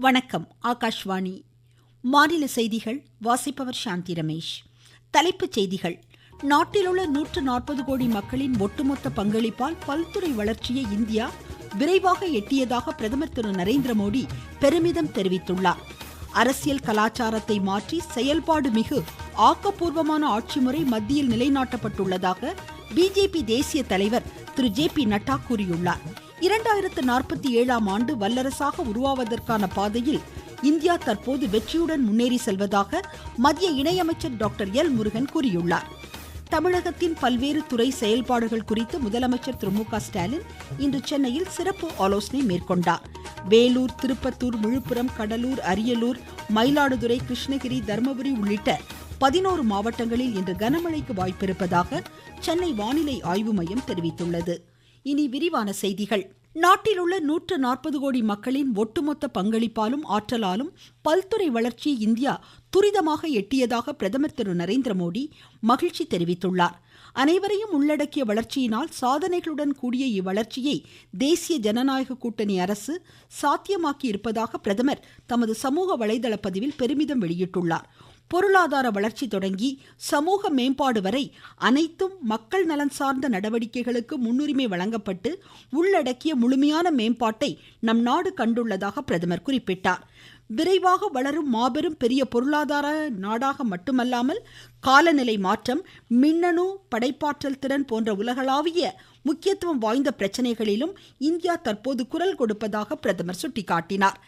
வணக்கம் ஆகாஷ்வாணி. மாநில செய்திகள் வாசிப்பவர் சாந்தி ரமேஷ். தலைப்புச் செய்திகள். நாட்டிலுள்ள நூற்று நாற்பது கோடி மக்களின் ஒட்டுமொத்த பங்களிப்பால் பல்துறை வளர்ச்சியை இந்தியா விரைவாக எட்டியதாக பிரதமர் திரு நரேந்திர மோடி பெருமிதம் தெரிவித்துள்ளார். அரசியல் கலாச்சாரத்தை மாற்றி செயல்பாடு மிகு ஆக்கப்பூர்வமான ஆட்சி முறை மத்தியில் நிலைநாட்டப்பட்டுள்ளதாக பிஜேபி தேசிய தலைவர் திரு ஜே பி நட்டா கூறியுள்ளார். இரண்டாயிரத்து நாற்பத்தி ஏழாம் ஆண்டு வல்லரசாக உருவாவதற்கான பாதையில் இந்தியா தற்போது வெற்றியுடன் முன்னேறி செல்வதாக மத்திய இணையமைச்சர் டாக்டர் எல் முருகன் கூறியுள்ளார். தமிழகத்தின் பல்வேறு துறை செயல்பாடுகள் குறித்து முதலமைச்சர் திரு மு ஸ்டாலின் இன்று சென்னையில் சிறப்பு ஆலோசனை மேற்கொண்டார். வேலூர் திருப்பத்தூர் விழுப்புரம் கடலூர் அரியலூர் மயிலாடுதுறை கிருஷ்ணகிரி தருமபுரி உள்ளிட்ட பதினோரு மாவட்டங்களில் இன்று கனமழைக்கு வாய்ப்பிருப்பதாக சென்னை வானிலை ஆய்வு மையம் தெரிவித்துள்ளது. இனி விரிவான செய்திகள். நாட்டில் உள்ள நூற்று நாற்பது கோடி மக்களின் ஒட்டுமொத்த பங்களிப்பாலும் ஆற்றலாலும் பல்துறை வளர்ச்சியை இந்தியா துரிதமாக எட்டியதாக பிரதமர் திரு நரேந்திர மோடி மகிழ்ச்சி தெரிவித்துள்ளார். அனைவரையும் உள்ளடக்கிய வளர்ச்சியினால் சாதனைகளுடன் கூடிய இவ்வளர்ச்சியை தேசிய ஜனநாயக கூட்டணி அரசு சாத்தியமாக்கி இருப்பதாக பிரதமர் தமது சமூக வலைதள பதிவில் பெருமிதம் வெளியிட்டுள்ளார். பொருளாதார வளர்ச்சி தொடங்கி சமூக மேம்பாடு வரை அனைத்தும் மக்கள் நலன் சார்ந்த நடவடிக்கைகளுக்கு முன்னுரிமை வழங்கப்பட்டு உள்ளடக்கிய முழுமையான மேம்பாட்டை நம் நாடு கண்டுள்ளதாக பிரதமர் குறிப்பிட்டார். விரைவாக வளரும் மாபெரும் பெரிய பொருளாதார நாடாக மட்டுமல்லாமல் காலநிலை மாற்றம் மின்னணு படைப்பாற்றல் திறன் போன்ற உலகளாவிய முக்கியத்துவம் வாய்ந்த பிரச்சனைகளிலும் இந்தியா தற்போது குரல் கொடுப்பதாக பிரதமர் சுட்டிக்காட்டினார்.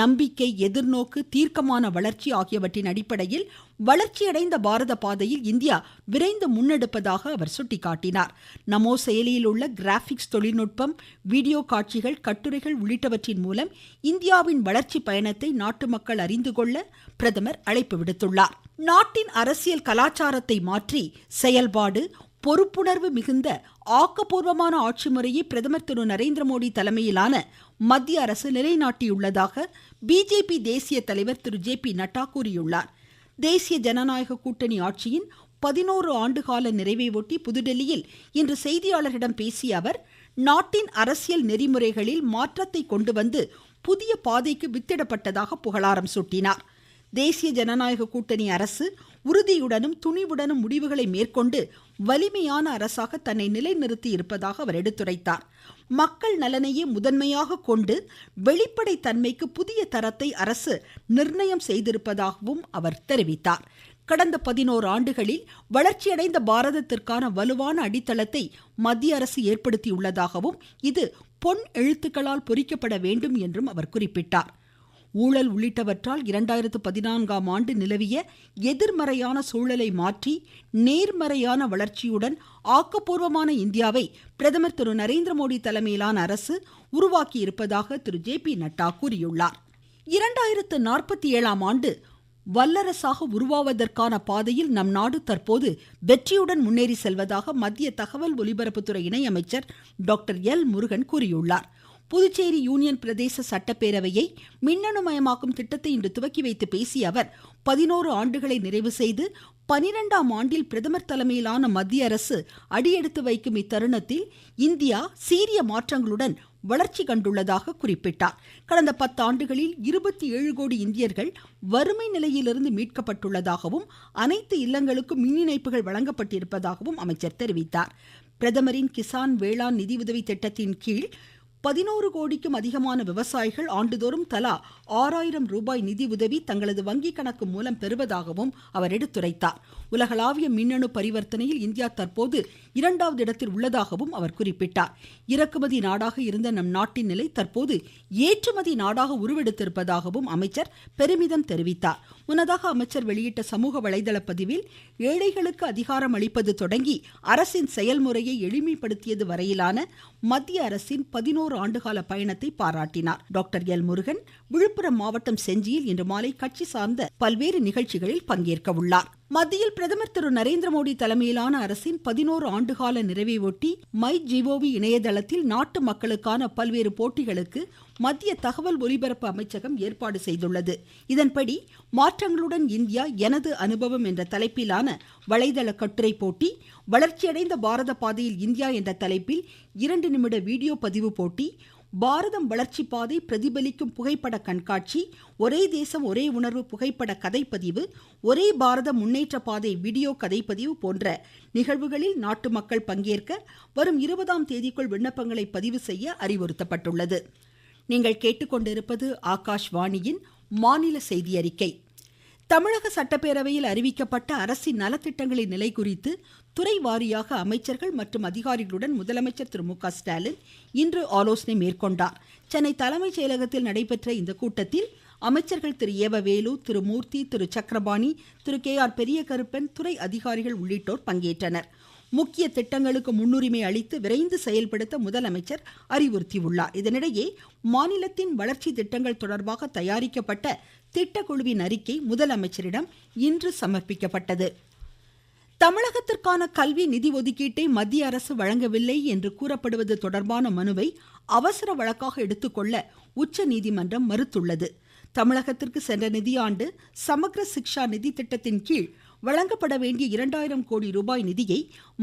நம்பிக்கை எதிர்நோக்கு தீர்க்கமான வளர்ச்சி ஆகியவற்றின் அடிப்படையில் வளர்ச்சியடைந்த பாரத பாதையில் இந்தியா விரைந்து முன்னெடுப்பதாக அவர் சுட்டிக்காட்டினார். நமோ செயலியில் உள்ள கிராபிக்ஸ் தொழில்நுட்பம் வீடியோ காட்சிகள் கட்டுரைகள் உள்ளிட்டவற்றின் மூலம் இந்தியாவின் வளர்ச்சி பயணத்தை நாட்டு மக்கள் அறிந்து கொள்ள பிரதமர் அழைப்பு விடுத்துள்ளார். நாட்டின் அரசியல் கலாச்சாரத்தை மாற்றி செயல்பாடு பொறுப்புணர்வு மிகுந்த ஆக்கப்பூர்வமான ஆட்சி முறையை பிரதமர் திரு நரேந்திர மோடி தலைமையிலான மத்திய அரசு நிலைநாட்டியுள்ளதாக பிஜேபி தேசிய தலைவர் திரு ஜே பி நட்டா கூறியுள்ளார். தேசிய ஜனநாயக கூட்டணி ஆட்சியின் பதினோரு ஆண்டுகால நிறைவை ஒட்டி புதுடெல்லியில் இன்று செய்தியாளர்களிடம் பேசிய அவர் நாட்டின் அரசியல் நெறிமுறைகளில் மாற்றத்தை கொண்டு வந்து புதிய பாதைக்கு வித்திடப்பட்டதாக புகழாரம் சூட்டினார். தேசிய ஜனநாயக கூட்டணி அரசு உறுதியுடனும் துணிவுடனும் முடிவுகளை மேற்கொண்டு வலிமையான அரசாக தன்னை நிலைநிறுத்தி இருப்பதாக அவர் எடுத்துரைத்தார். மக்கள் நலனையே முதன்மையாக கொண்டு வெளிப்படை தன்மைக்கு புதிய தரத்தை அரசு நிர்ணயம் செய்திருப்பதாகவும் அவர் தெரிவித்தார். கடந்த பதினோரு ஆண்டுகளில் வளர்ச்சியடைந்த பாரதத்திற்கான வலுவான அடித்தளத்தை மத்திய அரசு ஏற்படுத்தியுள்ளதாகவும் இது பொன் எழுத்துக்களால் பொறிக்கப்பட வேண்டும் என்றும் அவர் குறிப்பிட்டார். ஊழல் உள்ளிட்டவற்றால் இரண்டாயிரத்து பதினான்காம் ஆண்டு நிலவிய எதிர்மறையான சூழலை மாற்றி நேர்மறையான வளர்ச்சியுடன் ஆக்கப்பூர்வமான இந்தியாவை பிரதமர் திரு நரேந்திர மோடி தலைமையிலான அரசு உருவாக்கியிருப்பதாக திரு ஜே பி நட்டா கூறியுள்ளார். இரண்டாயிரத்து நாற்பத்தி ஏழாம் ஆண்டு வல்லரசாக உருவாவதற்கான பாதையில் நம் நாடு தற்போது வெற்றியுடன் முன்னேறி செல்வதாக மத்திய தகவல் ஒலிபரப்புத்துறை இணையமைச்சர் டாக்டர் எல் முருகன் கூறியுள்ளார். புதுச்சேரி யூனியன் பிரதேச சட்டப்பேரவையை மின்னணுமயமாக்கும் திட்டத்தை இன்று துவக்கி வைத்து பேசிய அவர் பதினோரு ஆண்டுகளை நிறைவு செய்து பனிரெண்டாம் ஆண்டில் பிரதமர் தலைமையிலான மத்திய அரசு அடியெடுத்து வைக்கும் இத்தருணத்தில் இந்தியா சீரிய மாற்றங்களுடன் வளர்ச்சி கண்டுள்ளதாக குறிப்பிட்டார். கடந்த பத்தாண்டுகளில் இருபத்தி ஏழு கோடி இந்தியர்கள் வறுமை நிலையிலிருந்து மீட்கப்பட்டுள்ளதாகவும் அனைத்து இல்லங்களுக்கும் மின் இணைப்புகள் வழங்கப்பட்டிருப்பதாகவும் அமைச்சர் தெரிவித்தார். பிரதமரின் கிசான் வேளாண் நிதியுதவி திட்டத்தின் கீழ் பதினோரு கோடிக்கும் அதிகமான விவசாயிகள் ஆண்டுதோறும் தலா ஆறாயிரம் ரூபாய் நிதி உதவி தங்களது வங்கி கணக்கு மூலம் பெறுவதாகவும் அவர் எடுத்துரைத்தார். உலகளாவிய மின்னணு பரிவர்த்தனையில் இந்தியா தற்போது இரண்டாவது இடத்தில் உள்ளதாகவும் அவர் குறிப்பிட்டார். இறக்குமதி நாடாக இருந்த நம் நாட்டின் நிலை தற்போது ஏற்றுமதி நாடாக உருவெடுத்திருப்பதாகவும் அமைச்சர் பெருமிதம் தெரிவித்தார். முன்னதாக அமைச்சர் வெளியிட்ட சமூக வலைதள பதிவில் ஏழைகளுக்கு அதிகாரம் அளிப்பது தொடங்கி அரசின் செயல்முறையை எளிமைப்படுத்தியது வரையிலான மத்திய அரசின் பதினோரு ஆண்டுகால பயணத்தை பாராட்டினார். டாக்டர் எல் முருகன் விழுப்புரம் மாவட்டம் செஞ்சியில் இன்று மாலை கட்சி சார்ந்த பல்வேறு நிகழ்ச்சிகளில் பங்கேற்க உள்ளார் மத்தியில் பிரதமர் திரு நரேந்திர மோடி தலைமையிலான அரசின் பதினோரு ஆண்டுகால நிறைவை ஒட்டி மை ஜிஓவி இணையதளத்தில் நாட்டு மக்களுக்கான பல்வேறு போட்டிகளுக்கு மத்திய தகவல் ஒலிபரப்பு அமைச்சகம் ஏற்பாடு செய்துள்ளது. இதன்படி மாற்றங்களுடன் இந்தியா எனது அனுபவம் என்ற தலைப்பிலான வலைதள கட்டுரை போட்டி வளர்ச்சியடைந்த பாரத பாதையில் இந்தியா என்ற தலைப்பில் இரண்டு நிமிட வீடியோ பதிவு போட்டி பாரதம் வளர்ச்சி பாதை பிரதிபலிக்கும் புகைப்பட கண்காட்சி ஒரே தேசம் ஒரே உணர்வு புகைப்பட கதைப்பதிவு ஒரே பாரத முன்னேற்ற பாதை வீடியோ கதைப்பதிவு போன்ற நிகழ்வுகளில் நாட்டு மக்கள் பங்கேற்க வரும் இருபதாம் தேதிக்குள் விண்ணப்பங்களை பதிவு செய்ய அறிவுறுத்தப்பட்டுள்ளது. நீங்கள் கேட்டுக்கொண்டிருப்பது ஆகாஷ்வாணியின் மாநில செய்தி அறிக்கை தமிழக சட்டப்பேரவையில் அறிவிக்கப்பட்ட அரசின் நலத்திட்டங்களின் நிலை குறித்து துறை வாரியாக அமைச்சர்கள் மற்றும் அதிகாரிகளுடன் முதலமைச்சர் திரு மு க ஸ்டாலின் இன்று ஆலோசனை மேற்கொண்டார். சென்னை தலைமைச் செயலகத்தில் நடைபெற்ற இந்த கூட்டத்தில் அமைச்சர்கள் Thiru E V Velu Thiru Moorthy Thiru Sakkarapani Thiru K R Periyakaruppan துறை அதிகாரிகள் உள்ளிட்டோர் பங்கேற்றனர். முக்கிய திட்டங்களுக்கு முன்னுரிமை அளித்து விரைந்து செயல்படுத்த முதலமைச்சர் அறிவுறுத்தியுள்ளார். இதனிடையே மாநிலத்தின் வளர்ச்சி திட்டங்கள் தொடர்பாக தயாரிக்கப்பட்ட திட்டக்குழுவின் அறிக்கை முதலமைச்சரிடம் இன்று சமர்ப்பிக்கப்பட்டது. தமிழகத்திற்கான கல்வி நிதி ஒதுக்கீட்டை மத்திய அரசு வழங்கவில்லை என்று கூறப்படுவது தொடர்பான மனுவை அவசர வழக்காக எடுத்துக்கொள்ள உச்சநீதிமன்றம் மறுத்துள்ளது. தமிழகத்திற்கு சென்ற நிதியாண்டு சமக்ர சிக்ஷா நிதி திட்டத்தின் கீழ் வழங்கப்பட வேண்டிய இரண்டாயிரம் கோடி ரூபாய் நிதியை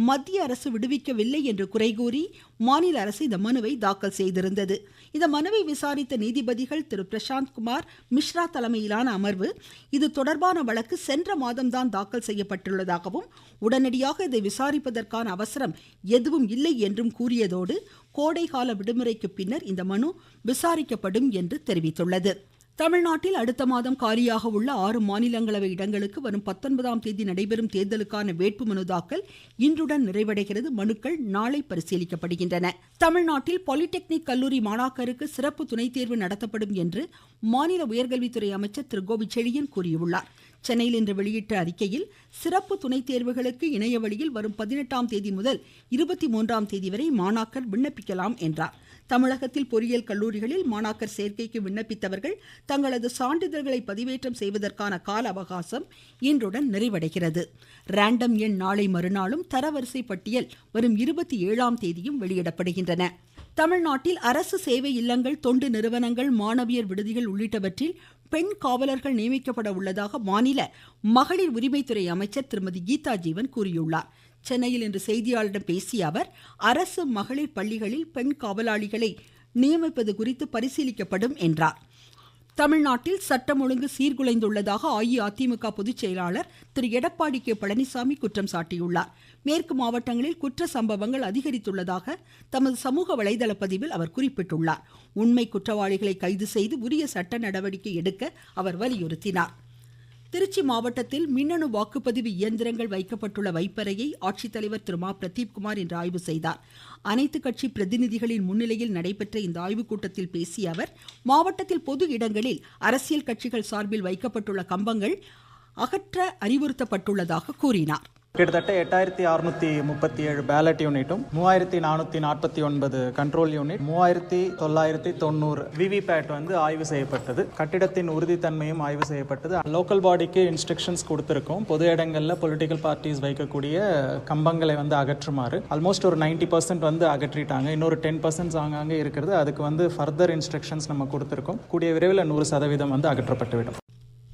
மத்திய அரசு விடுவிக்கவில்லை என்று குறைகூறி மாநில அரசு இந்த மனுவை தாக்கல் செய்திருந்தது. இந்த மனுவை விசாரித்த நீதிபதிகள் திரு. பிரசாந்த் குமார் மிஸ்ரா தலைமையிலான அமர்வு இது தொடர்பான வழக்கு சென்ற மாதம்தான் தாக்கல் செய்யப்பட்டுள்ளதாகவும் உடனடியாக இதை விசாரிப்பதற்கான அவசரம் எதுவும் இல்லை என்றும் கூறியதோடு கோடைகால விடுமுறைக்கு பின்னர் இந்த மனு விசாரிக்கப்படும் என்று தெரிவித்துள்ளது. தமிழ்நாட்டில் அடுத்த மாதம் காலியாக உள்ள ஆறு மாநிலங்களவை இடங்களுக்கு வரும் பத்தொன்பதாம் தேதி நடைபெறும் தேர்தலுக்கான வேட்புமனு தாக்கல் இன்றுடன் நிறைவடைகிறது. மனுக்கள் நாளை பரிசீலிக்கப்படுகின்றன. தமிழ்நாட்டில் பாலிடெக்னிக் கல்லூரி மாணாக்கருக்கு சிறப்பு துணைத் தேர்வு நடத்தப்படும் என்று மாநில உயர்கல்வித்துறை அமைச்சர் திரு கோபிச்செழியன் கூறியுள்ளார். சென்னையில் இன்று வெளியிட்ட அறிக்கையில் சிறப்பு துணைத் தேர்வுகளுக்கு இணைய வழியில் வரும் பதினெட்டாம் தேதி முதல் இருபத்தி மூன்றாம் தேதி வரை மாணாக்கர் விண்ணப்பிக்கலாம் என்றார். தமிழகத்தில் பொறியியல் கல்லூரிகளில் மாணாக்கர் சேர்க்கைக்கு விண்ணப்பித்தவர்கள் தங்களது சான்றிதழ்களை பதிவேற்றம் செய்வதற்கான கால அவகாசம் இன்றுடன் நிறைவடைகிறது. ரேண்டம் எண் நாளை மறுநாளும் தரவரிசை பட்டியல் வரும் இருபத்தி ஏழாம் தேதியும் வெளியிடப்படுகின்றன. தமிழ்நாட்டில் அரசு சேவை இல்லங்கள் தொண்டு நிறுவனங்கள் மாணவியர் விடுதிகள் உள்ளிட்டவற்றில் பெண் காவலர்கள் நியமிக்கப்பட உள்ளதாக மாநில மகளிர் உரிமைத்துறை அமைச்சர் திருமதி கீதா ஜீவன் கூறியுள்ளார். சென்னையில் இன்று செய்தியாளரிடம் பேசிய அவர் அரசு மகளிர் பள்ளிகளில் பெண் காவலாளிகளை நியமிப்பது குறித்து பரிசீலிக்கப்படும் என்றார். தமிழ்நாட்டில் சட்டம் ஒழுங்கு சீர்குலைந்துள்ளதாக அஇஅதிமுக பொதுச் செயலாளர் திரு எடப்பாடி கே. பழனிசாமி குற்றம் சாட்டியுள்ளார். மேற்கு மாவட்டங்களில் குற்ற சம்பவங்கள் அதிகரித்துள்ளதாக தமது சமூக வலைதள பதிவில் அவர் குறிப்பிட்டுள்ளார். உண்மை குற்றவாளிகளை கைது செய்து உரிய சட்ட நடவடிக்கை எடுக்க அவர் வலியுறுத்தினார். திருச்சி மாவட்டத்தில் மின்னணு வாக்குப்பதிவு இயந்திரங்கள் வைக்கப்பட்டுள்ள வைப்பறையை ஆட்சித்தலைவர் திரு மா. பிரதீப்குமார் இன்று ஆய்வு செய்தார். அனைத்து கட்சி பிரதிநிதிகளின் முன்னிலையில் நடைபெற்ற இந்த ஆய்வுக் கூட்டத்தில் பேசிய அவர் மாவட்டத்தில் பொது இடங்களில் அரசியல் கட்சிகள் சார்பில் வைக்கப்பட்டுள்ள கம்பங்கள் அகற்ற அறிவுறுத்தப்பட்டுள்ளதாக கூறினார். கிட்டத்தட்ட எட்டாயிரத்தி அறுநூத்தி முப்பத்தி ஏழு பேலட் யூனிட்டும் மூவாயிரத்தி நானூற்றி நாற்பத்தி ஒன்பது கண்ட்ரோல் யூனிட் மூவாயிரத்தி தொள்ளாயிரத்தி தொண்ணூறு விவிபேட் வந்து ஆய்வு செய்யப்பட்டது. கட்டிடத்தின் உறுதித்தன்மையும் ஆய்வு செய்யப்பட்டது. லோக்கல் பாடிக்கு இன்ஸ்ட்ரக்ஷன்ஸ் கொடுத்துருக்கோம். பொது இடங்களில் பொலிட்டிக்கல் பார்ட்டிஸ் வைக்கக்கூடிய கம்பங்களை வந்து அகற்றுமாறு. ஆல்மோஸ்ட் ஒரு நைன்டி பர்சன்ட் வந்து அகற்றிட்டாங்க. இன்னொரு டென் பர்சன்ட் ஆங்காங்கே இருக்கிறது அதுக்கு வந்து ஃபர்தர் இன்ஸ்ட்ரக்ஷன்ஸ் நம்ம கொடுத்துருக்கோம். கூடிய விரைவில் நூறு சதவீதம் வந்து அகற்றப்பட்டுவிடும்.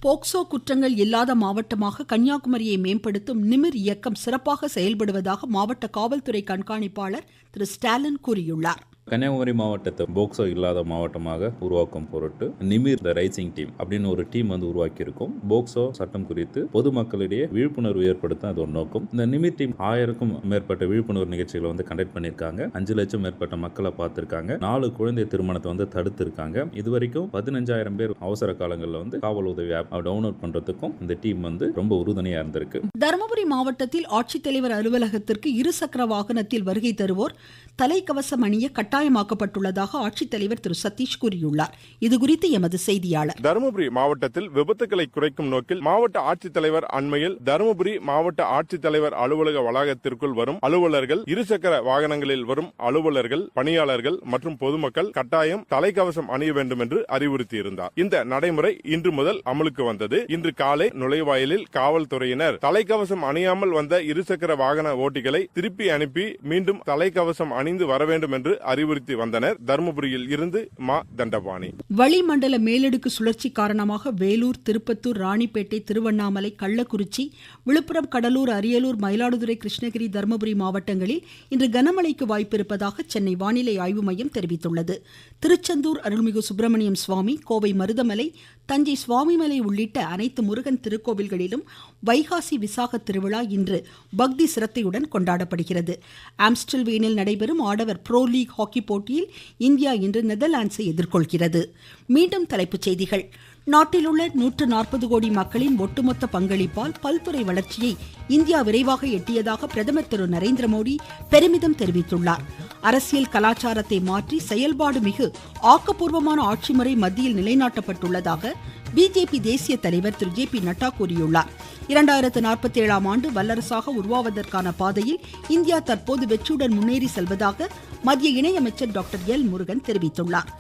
போக்சோ குற்றங்கள் இல்லாத மாவட்டமாக கன்னியாகுமரியை மேம்படுத்தும் நிமிர் இயக்கம் சிறப்பாக செயல்படுவதாக மாவட்ட காவல்துறை கண்காணிப்பாளர் திரு ஸ்டாலின் கூறியுள்ளார். கன்னியாகுமரி மாவட்டத்தை போக்சோ இல்லாத மாவட்டமாக உருவாக்கும் பொருட்டு நிமிர் த ரைசிங் டீம் அப்படின்னு ஒரு டீம் வந்து உருவாக்கியிருக்கும். போக்சோ சட்டம் குறித்து பொதுமக்களிடையே விழிப்புணர்வு ஏற்படுத்த அது ஒரு நோக்கம். இந்த நிமிர் டீம் ஆயிரக்கும் மேற்பட்ட விழிப்புணர்வு நிகழ்ச்சிகளை வந்து கண்டக்ட் பண்ணியிருக்காங்க. அஞ்சு லட்சம் மேற்பட்ட மக்களை பார்த்துருக்காங்க. நாலு குழந்தை திருமணத்தை வந்து தடுத்திருக்காங்க. இது வரைக்கும் பதினஞ்சாயிரம் பேர் அவசர காலங்களில் வந்து காவல் உதவி ஆப் டவுன்லோட் பண்றதுக்கும் இந்த டீம் வந்து ரொம்ப உறுதுணையா இருந்திருக்கு. தருமபுரி மாவட்டத்தில் ஆட்சித்தலைவர் அலுவலகத்திற்கு இருசக்கர வாகனத்தில் வருகை தருவோர் தலைக்கவசம் அணிய கட்டாயமாக்கப்பட்டுள்ளதாக ஆட்சித்தலைவர் திரு சதீஷ் கூறியுள்ளார். இதுகுறித்து எமது செய்தியாளர். தருமபுரி மாவட்டத்தில் விபத்துக்களை குறைக்கும் நோக்கில் மாவட்ட ஆட்சித்தலைவர் அண்மையில் தருமபுரி மாவட்ட ஆட்சித்தலைவர் அலுவலக வளாகத்திற்குள் வரும் அலுவலர்கள் இருசக்கர வாகனங்களில் வரும் அலுவலர்கள் பணியாளர்கள் மற்றும் பொதுமக்கள் கட்டாயம் தலைக்கவசம் அணிய வேண்டும் என்று அறிவுறுத்தியிருந்தார். இந்த நடைமுறை இன்று முதல் அமலுக்கு வந்தது. இன்று காலை நுழைவாயிலில் காவல்துறையினர் தலைக்கவசம் அணியாமல் வந்த இருசக்கர வாகன ஓட்டிகளை திருப்பி அனுப்பி மீண்டும் தலைக்கவசம் அணிந்து வர வேண்டும் என்று அறிவுறுத்தி வந்தனர். தருமபுரியில் இருந்து மா. தண்டபாணி. வளிமண்டல மேலடுக்கு சுழற்சி காரணமாக வேலூர் திருப்பத்தூர் ராணிப்பேட்டை திருவண்ணாமலை கள்ளக்குறிச்சி விழுப்புரம் கடலூர் அரியலூர் மயிலாடுதுறை கிருஷ்ணகிரி தருமபுரி மாவட்டங்களில் இன்று கனமழைக்கு வாய்ப்பிருப்பதாக சென்னை வானிலை ஆய்வு மையம் தெரிவித்துள்ளது. திருச்செந்தூர் அருள்மிகு சுப்பிரமணியம் சுவாமி கோவை மருதமலை தஞ்சை சுவாமிமலை உள்ளிட்ட அனைத்து முருகன் திருக்கோவில்களிலும் வைகாசி விசாக திருவிழா இன்று பக்தி சிரத்தையுடன் கொண்டாடப்படுகிறது. ஆம்ஸ்டல்வேனில் நடைபெறும் ஆடவர் ப்ரோ லீக் ஹாக்கி போட்டியில் இந்தியா இன்று நெதர்லாண்ட்ஸை எதிர்கொள்கிறது. மீண்டும் தலைப்புச் செய்திகள். நாட்டில் உள்ள நூற்று நாற்பது கோடி மக்களின் ஒட்டுமொத்த பங்களிப்பால் பல்துறை வளர்ச்சியை இந்தியா விரைவாக எட்டியதாக பிரதமர் திரு நரேந்திர மோடி பெருமிதம் தெரிவித்துள்ளார். அரசியல் கலாச்சாரத்தை மாற்றி செயல்பாடு மிகு ஆக்கப்பூர்வமான ஆட்சி முறை மத்தியில் நிலைநாட்டப்பட்டுள்ளதாக பிஜேபி தேசிய தலைவர் திரு ஜே பி நட்டா கூறியுள்ளார். இரண்டாயிரத்து நாற்பத்தி ஏழாம் ஆண்டு வல்லரசாக உருவாவதற்கான பாதையில் இந்தியா தற்போது வெற்றியுடன் முன்னேறி செல்வதாக மத்திய இணையமைச்சர் டாக்டர் எல் முருகன் தெரிவித்துள்ளார்.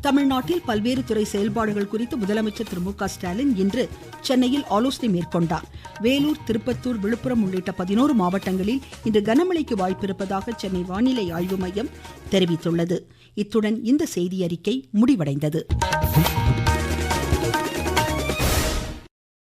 தமிழ்நாட்டில் பல்வேறு துறை செயல்பாடுகள் குறித்து முதலமைச்சர் திரு மு க ஸ்டாலின் இன்று சென்னையில் ஆலோசனை மேற்கொண்டார். வேலூர் திருப்பத்தூர் விழுப்புரம் உள்ளிட்ட பதினோரு மாவட்டங்களில் இன்று கனமழைக்கு வாய்ப்பிருப்பதாக சென்னை வானிலை ஆய்வு மையம் தெரிவித்துள்ளது. இத்துடன் இந்த செய்தியறிக்கை முடிவடைந்தது.